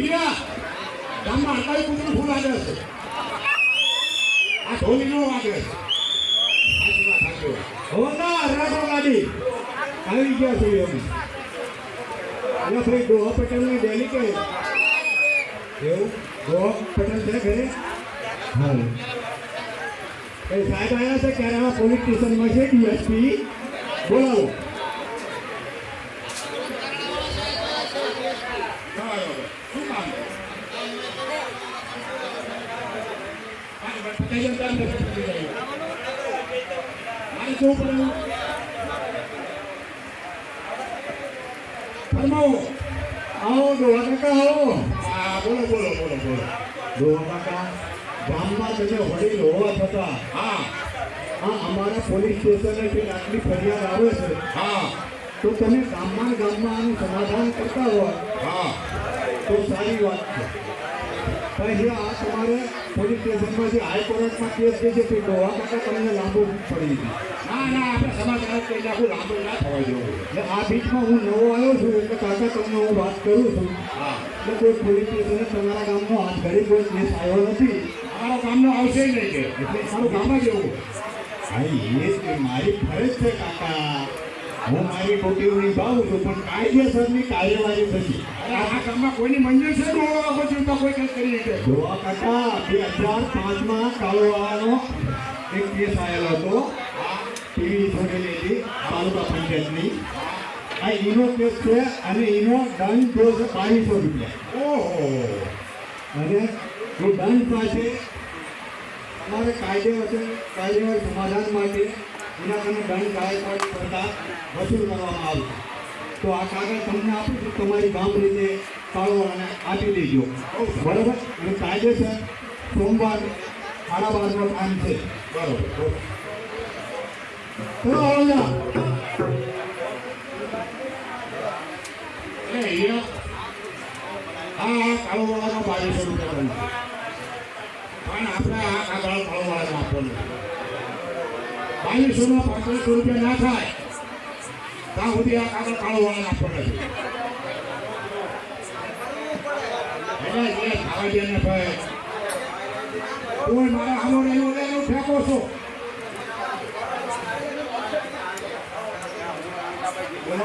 ભીલિયા ગામમાં હડકાઈ કૂતરું ફૂલ આગળ છે. આ ઢોલી નો વાગે. છે. હોના રાખો ગાડી આવી ગયા છે એમ. એટલે ભાઈ ડોહા પટેલની ડેલિકેટ એવું? ડોહા પટેલ છે ઘરે? હા. એ સાહેબ આવ્યા છે ક્યારે આ પોલીસ સ્ટેશનમાં છે, ડીએસપી. બોલાવો. એવું? ફરમાવો આવો ડોહા કાકા આવો હા બોલો બોલો ગામમાં તમે વડીલ છતાં હા હા અમારા પોલીસ સ્ટેશને આટલી ફરિયાદ આવે છે હા તો તમે ગામમાં ગામમાં આનું સમાધાન કરતા હોય હા તો સારી વાત છે પછી આ તમારે પોલીસ સ્ટેશનમાં જે હાઈકોર્ટમાં કેસ છે જે તે ડોહા કરતાં તમને લાંબુ પડી ગયું ના ના આપણે સમાચાર કરી આખું લાંબુ ના થવા દેવું એટલે આ બીચમાં હું નવો આવ્યો છું એટલે કાકા તમને હું વાત કરું છું. હા. એટલે કોઈ પોલીસ સ્ટેશને તમારા ગામમાં હાથ ઘડી કોઈ કેસ આવ્યો નથી. અમારા ગામનો આવશે જ નહીં કે. એટલે મારું ગામ જ એવું. હા એ મારી ફરજ છે કાકા. હું મારી ડ્યુટી નિભાવું છું પણ કાયદેસરની કાર્યવાહી અરે આ કામમાં કોઈની મંજૂર છે? તો પછી તો કોઈ કંઈ કરી શકે. ડોહા કાકા બે હજાર પાંચમાં કાળોવાળાનો એક કેસ આવેલો હતો. ટીવી છોડેલી હતી તાલુકા પંચાયતની. આ એનો કેસ છે અને એનો દંડ જો છે બાવીસો રૂપિયા. ઓહો. અને એ દંડ પાસે તમારે કાયદે હશે કાયદેસર સમાધાન માટે એના તમે દંડ ગાયકવાડી કરતા વસૂલ કરવામાં આવશે તો આ કાગળ તમને આપું છું, તમારી ગામ રીતે કાળોવાળાને આપી દેજો. બરાબર? અને કાયદેસર સોમવાર સાડા બારનો ટાઈમ છે. બરાબર. ચલો અહીંયા આ કાળોવાળાનો બાવીસો રૂપિયા બનશે પણ આપણે આ કાગળ કાળોવાળાને આપવાનું બાવીસોમાં પાંત્રીસો રૂપિયા ના થાય, ત્યાં સુધી આ કાગળ કાળોવાળાને આપવાના છે એટલે જે ખાવા દે ને ભાઈ કોઈ મારા ફેંકો છો. બોલો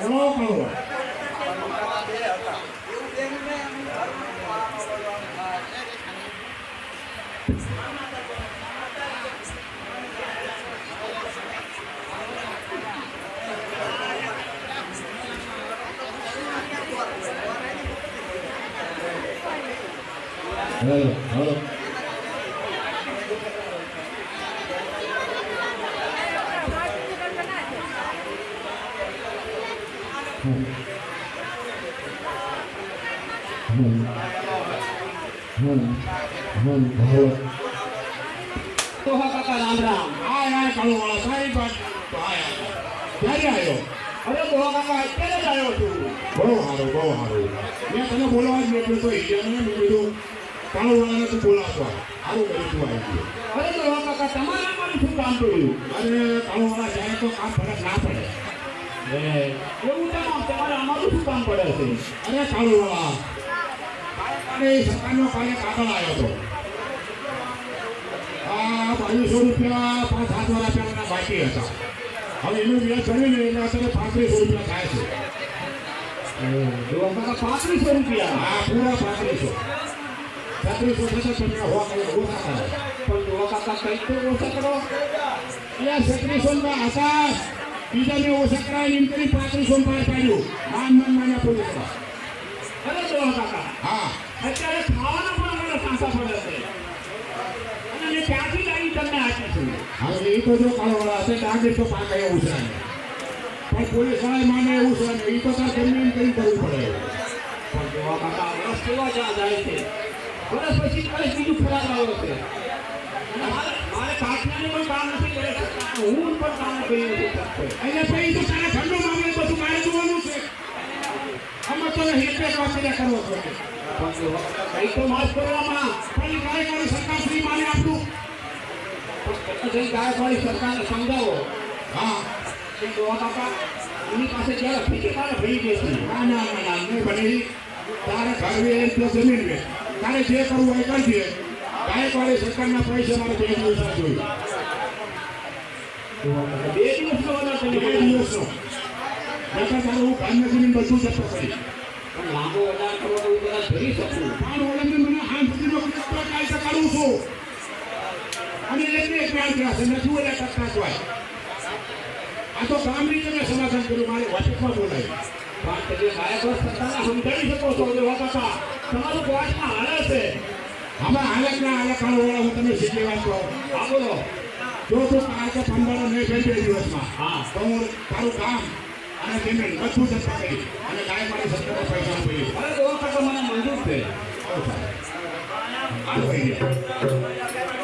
બોલો કાળો હેલો હેલો રામ રામ આ યાર કાળો વાળા સાહેબ ક્યારે આવ્યો અરે તોહા કાકા અત્યારે જ આવ્યો છું બહુ સારું બહુ સારું મેં તને બોલો જ બેઠો તો ઈજાને મેં કીધું કાળો તો બોલાવવા કર્યું તું આવી ગયો અરે તોહા કાકા તમારે અમારું શું કામ પડ્યું અરે કાળો વાળા જાય તો કામ ફરક ના પડે એવું કેમ તમારે અમારું શું કામ પડે છે. અરે કાળો વાળા અરે સરકારનો કાલે કાગળ આવ્યો હતો આ બાવીસો રૂપિયા પાંચ સાત વાર પહેલાના બાકી હતા હવે એનું વ્યાજ ચડીને એટલે અત્યારે પાંત્રીસો રૂપિયા થાય છે. પાંત્રીસો રૂપિયા હા પૂરા પાંત્રીસો પાંત્રીસો થશે તમને ઓછા પણ કાકા કંઈક તો ઓછા કરો એટલે છત્રીસો આકાશ હતા બીજા મેં ઓછા કરાય એમ કરી પાંત્રીસો બહાર પાડ્યું માન માન માન્યા પૂરું કરવા અરે કાકા હા. અત્યારે ખાવાના પણ અમારા સાંસા છે અને મેં ત્યાંથી આવી તમને આપી તો જો હશે ડાંગર તો એવું છે પણ પોલીસવાળા માને એવું છે એ તો તાર કરી કરવું પડે પણ તોહા કાકા વર્ષ કેવા જાય છે વર્ષ પછી કઈ બીજું ખરાબ આવ્યો છે. મારે મારે પણ કામ નથી હું પણ કામ કરી શકતો પછી તો તારા જોવાનું છે. આમાં તો વાત કર્યા કરવો છો કઈ તો માફ કરવામાં પણ કાર્યકારી સરકાર શ્રી માને આપણું. કઈ ગાયકવાડી સરકારને સમજાવો. હા. કાકા એની પાસે જ્યારે ફીકે તારે ભરી દેશે ના ના ના ના તારે ઘર જમીન વેચ તારે જે કરવું એ કરજે ગાયકવાડે સરકારના પૈસા મારે બે દિવસ આપ્યો બે દિવસ બે દિવસનો નકર તારે હું જમીન બધું જપ્ત કરી. લાંબો ઓર્ડર કરો તો હું કદાચ ભરી શકું. પણ ઓળંગને મને હાથ સુધીનો કાયદો છું. અને એટલે ધ્યાન રાખશે નથી ઓલા કરતા જ હોય. આ તો ગામની તમે સમાધાન કર્યું. મારે વાત બોલાય પણ તમે ગાયકો સમજાવી શકો છો તમારું કોર્ટમાં હાલે છે. આમાં હાલત ના હાલત કાળો વાળા હું તમને શીખી વાત કહું આ બોલો. જો તું કે પંદર નહીં બે બે દિવસમાં. હા. તો હું તારું કામ અને પેમેન્ટ બધું જપ્ત કરી અને કાંઈ મારી સરકારને પૈસા આપી અરે તો કાકા મને મંજૂર છે. આ થઈ ગયા.